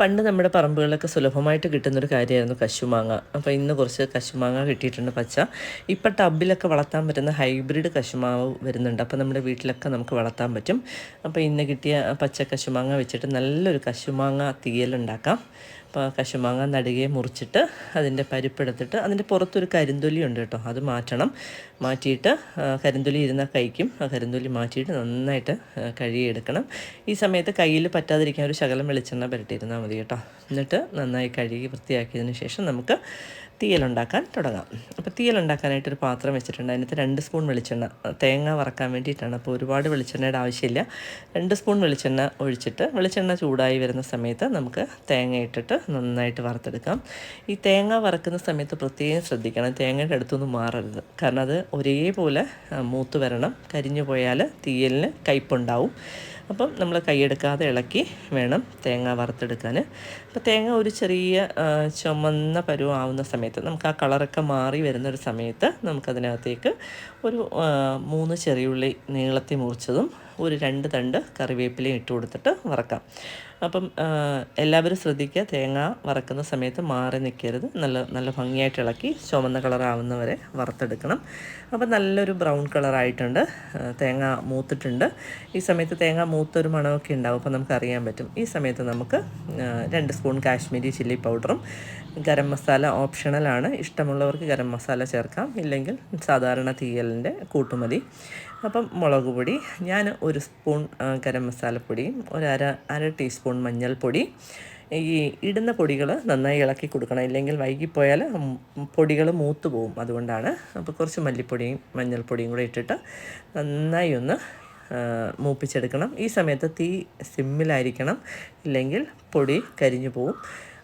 പണ്ട് നമ്മുടെ പറമ്പുകളിലൊക്കെ സുലഭമായിട്ട് കിട്ടുന്നൊരു കാര്യമായിരുന്നു കശുമാങ്ങ. അപ്പോൾ ഇന്ന് കുറച്ച് കശുമാങ്ങ കിട്ടിയിട്ടുണ്ട് പച്ച. ഇപ്പം ടബിലൊക്കെ വളർത്താൻ പറ്റുന്ന ഹൈബ്രിഡ് കശുമാവ് വരുന്നുണ്ട്. അപ്പോൾ നമ്മുടെ വീട്ടിലൊക്കെ നമുക്ക് വളർത്താൻ പറ്റും. അപ്പോൾ ഇന്ന് കിട്ടിയ പച്ച കശുമാങ്ങ വെച്ചിട്ട് നല്ലൊരു കശുമാങ്ങ തീയലുണ്ടാക്കാം കശുമാങ്ങ നടുകയെ മുറിച്ചിട്ട് അതിന്റെ പരിപ്പെടുത്തിട്ട് അതിന്റെ പുറത്തൊരു കരിന്തൊലി ഉണ്ട് കേട്ടോ അത് മാറ്റണം. മാറ്റിയിട്ട് കരിന്തൊലി ഇരുന്ന കഴിക്കും. ആ കരിന്തൊലി മാറ്റിയിട്ട് നന്നായിട്ട് കഴുകിയെടുക്കണം. ഈ സമയത്ത് കയ്യിൽ പറ്റാതിരിക്കാൻ ഒരു ശകലം വെളിച്ചെണ്ണ പുരട്ടിയിരുന്നാൽ മതി കേട്ടോ. എന്നിട്ട് നന്നായി കഴുകി വൃത്തിയാക്കിയതിന് ശേഷം നമുക്ക് തീയലുണ്ടാക്കാൻ തുടങ്ങാം. അപ്പോൾ തീയലുണ്ടാക്കാനായിട്ട് ഒരു പാത്രം വെച്ചിട്ടുണ്ട്. അതിനകത്ത് രണ്ട് സ്പൂൺ വെളിച്ചെണ്ണ തേങ്ങ വറക്കാൻ വേണ്ടിയിട്ടാണ്. അപ്പോൾ ഒരുപാട് വെളിച്ചെണ്ണയുടെ ആവശ്യമില്ല. രണ്ട് സ്പൂൺ വെളിച്ചെണ്ണ ഒഴിച്ചിട്ട് വെളിച്ചെണ്ണ ചൂടായി വരുന്ന സമയത്ത് നമുക്ക് തേങ്ങ ഇട്ടിട്ട് നന്നായിട്ട് വറുത്തെടുക്കാം. ഈ തേങ്ങ വറക്കുന്ന സമയത്ത് പ്രത്യേകം ശ്രദ്ധിക്കണം. തേങ്ങയുടെ അടുത്തൊന്നും മാറരുത്. കാരണം അത് ഒരേപോലെ മൂത്ത് വരണം. കരിഞ്ഞു പോയാൽ തീയലിന് കയ്പുണ്ടാവും. അപ്പം നമ്മൾ കൈയെടുക്കാതെ ഇളക്കി വേണം തേങ്ങ വറുത്തെടുക്കാൻ അപ്പോൾ തേങ്ങ ഒരു ചെറിയ ചുമന്ന പരുവാവുന്ന സമയത്ത് നമുക്ക് ആ കളറൊക്കെ മാറി വരുന്ന ഒരു സമയത്ത് നമുക്കതിനകത്തേക്ക് ഒരു മൂന്ന് ചെറിയുള്ളി നീളത്തി മുറിച്ചതും ഒരു രണ്ട് തണ്ട് കറിവേപ്പിലയും ഇട്ട് കൊടുത്തിട്ട് വറക്കാം. അപ്പം എല്ലാവരും ശ്രദ്ധിക്കുക തേങ്ങ വറക്കുന്ന സമയത്ത് മാറി നിൽക്കരുത്. നല്ല നല്ല ഭംഗിയായിട്ട് ഇളക്കി ചുമന്ന കളറാവുന്നവരെ വറുത്തെടുക്കണം. അപ്പം നല്ലൊരു ബ്രൗൺ കളറായിട്ടുണ്ട് തേങ്ങ മൂത്തിട്ടുണ്ട്. ഈ സമയത്ത് തേങ്ങ മൂത്തൊരു മണമൊക്കെ ഉണ്ടാവും. അപ്പോൾ നമുക്ക് അറിയാൻ പറ്റും. ഈ സമയത്ത് നമുക്ക് രണ്ട് സ്പൂൺ കാശ്മീരി ചില്ലി പൗഡറും ഗരം മസാല ഓപ്ഷണലാണ് ഇഷ്ടമുള്ളവർക്ക് ഗരം മസാല ചേർക്കാം. ഇല്ലെങ്കിൽ സാധാരണ തീയലിന്റെ കൂട്ടുമതി. അപ്പം മുളക് പൊടി ഞാൻ ഒരു സ്പൂൺ ഗരം മസാലപ്പൊടിയും ഒരു അര അര ടീസ്പൂൺ മഞ്ഞൾപ്പൊടി. ഈ ഇടുന്ന പൊടികൾ നന്നായി ഇളക്കി കൊടുക്കണം. ഇല്ലെങ്കിൽ വൈകിപ്പോയാൽ പൊടികൾ മൂത്ത് പോകും അതുകൊണ്ടാണ്. അപ്പോൾ കുറച്ച് മല്ലിപ്പൊടിയും മഞ്ഞൾപ്പൊടിയും കൂടെ ഇട്ടിട്ട് നന്നായി ഒന്ന് മൂപ്പിച്ചെടുക്കണം. ഈ സമയത്ത് തീ സിമ്മിലായിരിക്കണം. ഇല്ലെങ്കിൽ പൊടി കരിഞ്ഞു പോവും.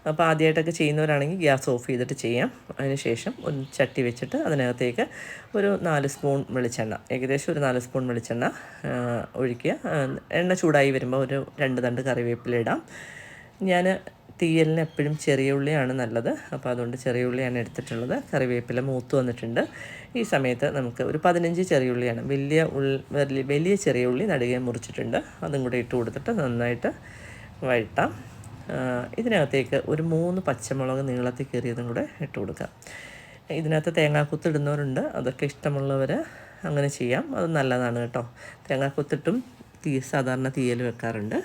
അപ്പോൾ ആദ്യമായിട്ടൊക്കെ ചെയ്യുന്നവരാണെങ്കിൽ ഗ്യാസ് ഓഫ് ചെയ്തിട്ട് ചെയ്യാം. അതിനുശേഷം ഒരു ചട്ടി വെച്ചിട്ട് അതിനകത്തേക്ക് ഒരു നാല് സ്പൂൺ വെളിച്ചെണ്ണ ഏകദേശം ഒരു നാല് സ്പൂൺ വെളിച്ചെണ്ണ ഒഴിക്കുക. എണ്ണ ചൂടായി വരുമ്പോൾ ഒരു രണ്ട് തണ്ട് കറിവേപ്പില ഇടാം. ഞാൻ തീയലിന് എപ്പോഴും ചെറിയ ഉള്ളിയാണ് നല്ലത്. അപ്പോൾ അതുകൊണ്ട് ചെറിയ ഉള്ളിയാണ് എടുത്തിട്ടുള്ളത്. കറിവേപ്പില മൂത്ത് വന്നിട്ടുണ്ട്. ഈ സമയത്ത് നമുക്ക് ഒരു പതിനഞ്ച് ചെറിയ ഉള്ളിയാണ്. വലിയ ഉള്ളി വലിയ ചെറിയ ഉള്ളി നടുകയും മുറിച്ചിട്ടുണ്ട്. അതും കൂടെ ഇട്ട് കൊടുത്തിട്ട് നന്നായിട്ട് വഴട്ടാം ഇതിനകത്തേക്ക് ഒരു മൂന്ന് പച്ചമുളക് നീളത്തിൽ കയറിയതും കൂടെ ഇട്ട് കൊടുക്കാം. ഇതിനകത്ത് തേങ്ങാക്കുത്തിടുന്നവരുണ്ട് അതൊക്കെ ഇഷ്ടമുള്ളവർ അങ്ങനെ ചെയ്യാം. അത് നല്ലതാണ് കേട്ടോ. തേങ്ങാക്കുത്തിട്ടും തീ സാധാരണ തീയൽ വെക്കാറുണ്ട്.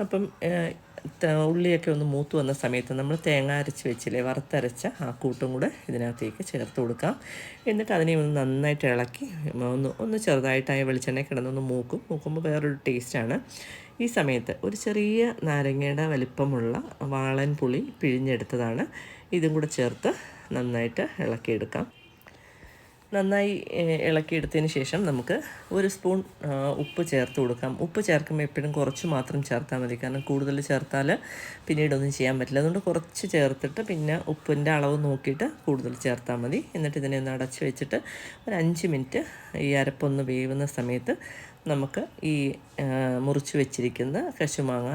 അപ്പം ഉള്ളിയൊക്കെ ഒന്ന് മൂത്ത് വന്ന സമയത്ത് നമ്മൾ തേങ്ങ അരച്ച് വെച്ചില്ലേ വറുത്തരച്ച ആ കൂട്ടും കൂടെ ഇതിനകത്തേക്ക് ചേർത്ത് കൊടുക്കാം. എന്നിട്ട് അതിനെ ഒന്ന് നന്നായിട്ട് ഇളക്കി ഒന്ന് ഒന്ന് ചെറുതായിട്ടായ വെളിച്ചെണ്ണ കിടന്നൊന്ന് മൂക്കും. മൂക്കുമ്പോൾ വേറൊരു ടേസ്റ്റാണ് ഈ സമയത്ത് ഒരു ചെറിയ നാരങ്ങയുടെ വലിപ്പമുള്ള വാളൻ പുളി പിഴിഞ്ഞെടുത്തതാണ്. ഇതും കൂടെ ചേർത്ത് നന്നായിട്ട് ഇളക്കിയെടുക്കാം. നന്നായി ഇളക്കിയെടുത്തതിന് ശേഷം നമുക്ക് ഒരു സ്പൂൺ ഉപ്പ് ചേർത്ത് കൊടുക്കാം. ഉപ്പ് ചേർക്കുമ്പോൾ എപ്പോഴും കുറച്ച് മാത്രം ചേർത്താൽ മതി. കാരണം കൂടുതൽ ചേർത്താൽ പിന്നീടൊന്നും ചെയ്യാൻ പറ്റില്ല. അതുകൊണ്ട് കുറച്ച് ചേർത്തിട്ട് പിന്നെ ഉപ്പിന്റെ അളവ് നോക്കിയിട്ട് കൂടുതൽ ചേർത്താൽ മതി. എന്നിട്ട് ഇതിനെ ഒന്ന് അടച്ച് വെച്ചിട്ട് ഒരു അഞ്ച് മിനിറ്റ് ഈ അരപ്പൊന്ന് വേവുന്ന സമയത്ത് നമുക്ക് ഈ മുറിച്ച് വെച്ചിരിക്കുന്ന കശുമാങ്ങ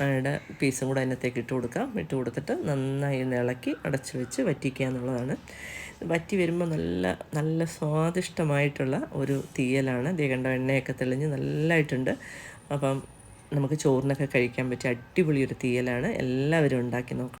യുടെ പീസും കൂടെ അതിനകത്തേക്ക് ഇട്ട് കൊടുക്കാം. ഇട്ട് കൊടുത്തിട്ട് നന്നായി ഒന്ന് ഇളക്കി അടച്ച് വെച്ച് വറ്റിക്കുക എന്നുള്ളതാണ്. വറ്റി വരുമ്പോൾ നല്ല നല്ല സ്വാദിഷ്ടമായിട്ടുള്ള ഒരു തീയലാണ്. ദേ കണ്ട എണ്ണയൊക്കെ തെളിഞ്ഞ് നല്ലതായിട്ടുണ്ട് അപ്പം നമുക്ക് ചോറിനൊക്കെ കഴിക്കാൻ പറ്റിയ അടിപൊളിയൊരു തീയലാണ്. എല്ലാവരും ഉണ്ടാക്കി നോക്കാം